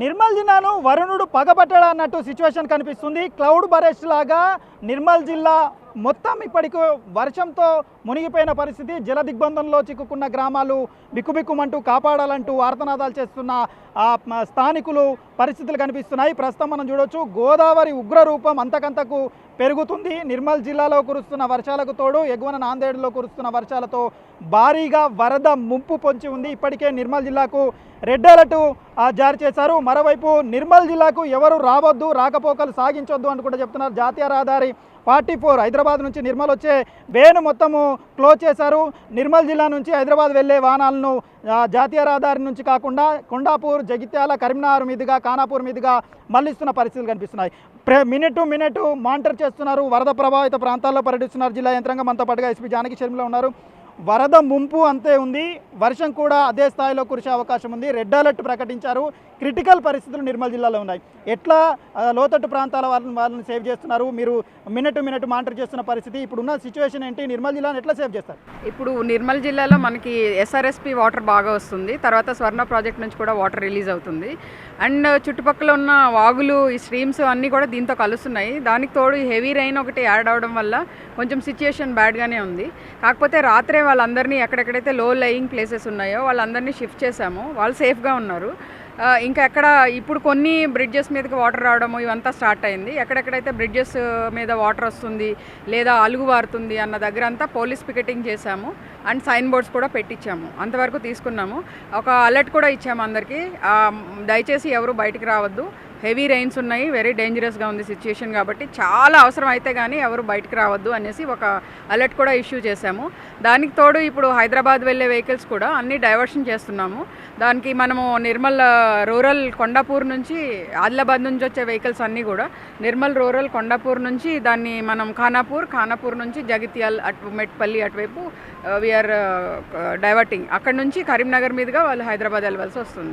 నిర్మల్ జిల్లాను వరుణుడు పగబట్టడా అన్నట్టు సిచ్యువేషన్ కనిపిస్తుంది. క్లౌడ్ బరెస్ట్ లాగా నిర్మల్ జిల్లా మొత్తం ఇప్పటికి వర్షంతో మునిగిపోయిన పరిస్థితి. జల దిగ్బంధంలో చిక్కుకున్న గ్రామాలు బిక్కుబిక్కుమంటూ కాపాడాలంటూ ఆర్తనాదాలు చేస్తున్న ఆ స్థానికులు పరిస్థితులు కనిపిస్తున్నాయి. ప్రస్తుతం మనం చూడొచ్చు గోదావరి ఉగ్ర రూపం అంతకంతకు పెరుగుతుంది. నిర్మల్ జిల్లాలో కురుస్తున్న వర్షాలకు తోడు ఎగువన నాందేడులో కురుస్తున్న వర్షాలతో భారీగా వరద ముంపు పొంచి ఉంది. ఇప్పటికే నిర్మల్ జిల్లాకు రెడ్ అలర్ట్ జారీ చేశారు. మరోవైపు నిర్మల్ జిల్లాకు ఎవరు రావద్దు రాకపోకలు సాగించొద్దు అని కూడా చెప్తున్నారు జాతీయ రహదారి ఫార్టీ ఫోర్ హైదరాబాద్ నుంచి నిర్మల్ వచ్చే వేను మొత్తము క్లోజ్ చేశారు. నిర్మల్ జిల్లా నుంచి హైదరాబాద్ వెళ్ళే వాహనాలను జాతీయ రహదారి నుంచి కాకుండా కొండాపూర్ జగిత్యాల కరీంనగర్ మీదుగా ఖానాపూర్ మీదుగా మళ్ళిస్తున్న పరిస్థితులు కనిపిస్తున్నాయి. ప్ర మినిట్ టు మినిట్ మానిటర్ చేస్తున్నారు. వరద ప్రభావిత ప్రాంతాల్లో పర్యటిస్తున్నారు. జిల్లా యంత్రాంగం అంతా పాటుగా ఎస్పీ జానకి షర్మిల ఉన్నారు. వరద ముంపు అంతే ఉంది. వర్షం కూడా అదే స్థాయిలో కురిసే అవకాశం ఉంది. రెడ్ అలర్ట్ ప్రకటించారు. క్రిటికల్ పరిస్థితులు నిర్మల్ జిల్లాలో ఉన్నాయి. ఎట్లా లోతట్టు ప్రాంతాల వాళ్ళని వాళ్ళని సేవ్ చేస్తున్నారు? మీరు మినిట్ మినిట్ మానిటర్ చేస్తున్న పరిస్థితి. ఇప్పుడున్న సిచ్యువేషన్ ఏంటి? నిర్మల్ జిల్లాను ఎట్లా సేవ్ చేస్తారు? ఇప్పుడు నిర్మల్ జిల్లాలో మనకి ఎస్ఆర్ఎస్పి వాటర్ బాగా వస్తుంది. తర్వాత స్వర్ణ ప్రాజెక్ట్ నుంచి కూడా వాటర్ రిలీజ్ అవుతుంది. అండ్ చుట్టుపక్కల ఉన్న వాగులు ఈ స్ట్రీమ్స్ అన్నీ కూడా దీంతో కలుస్తున్నాయి. దానికి తోడు హెవీ రైన్ ఒకటి యాడ్ అవడం వల్ల కొంచెం సిచ్యుయేషన్ బ్యాడ్గానే ఉంది. కాకపోతే రాత్రే వాళ్ళందరినీ ఎక్కడెక్కడైతే లో లయింగ్ ప్లేసెస్ ఉన్నాయో వాళ్ళందరినీ షిఫ్ట్ చేశాము. వాళ్ళు సేఫ్గా ఉన్నారు. ఇంకా ఎక్కడ ఇప్పుడు కొన్ని బ్రిడ్జెస్ మీదకి వాటర్ రావడము ఇవంతా స్టార్ట్ అయింది. ఎక్కడెక్కడైతే బ్రిడ్జెస్ మీద వాటర్ వస్తుంది లేదా అలుగు వారుతుంది అన్న దగ్గర అంతా పోలీస్ పికెటింగ్ చేశాము. అండ్ సైన్ బోర్డ్స్ కూడా పెట్టించాము. అంతవరకు తీసుకున్నాము. ఒక అలర్ట్ కూడా ఇచ్చాము అందరికీ. దయచేసి ఎవరు బయటికి రావద్దు. హెవీ రెయిన్స్ ఉన్నాయి వెరీ డేంజరస్గా ఉంది సిచ్యుయేషన్ కాబట్టి చాలా అవసరం అయితే కానీ ఎవరు బయటకు రావద్దు అనేసి ఒక అలర్ట్ కూడా ఇష్యూ చేశాము. దానికి తోడు ఇప్పుడు హైదరాబాద్ వెళ్ళే వెహికల్స్ కూడా అన్ని డైవర్షన్ చేస్తున్నాము. దానికి మనము నిర్మల్ రూరల్ కొండాపూర్ నుంచి ఆదిలాబాద్ నుంచి వచ్చే వెహికల్స్ అన్నీ కూడా నిర్మల్ రూరల్ కొండాపూర్ నుంచి దాన్ని మనం ఖానాపూర్ ఖానాపూర్ నుంచి జగిత్యాల్ అటు మెట్పల్లి అటువైపు వీఆర్ డైవర్టింగ్ అక్కడ నుంచి కరీంనగర్ మీదుగా వాళ్ళు హైదరాబాద్ వెళ్ళవలసి వస్తుంది.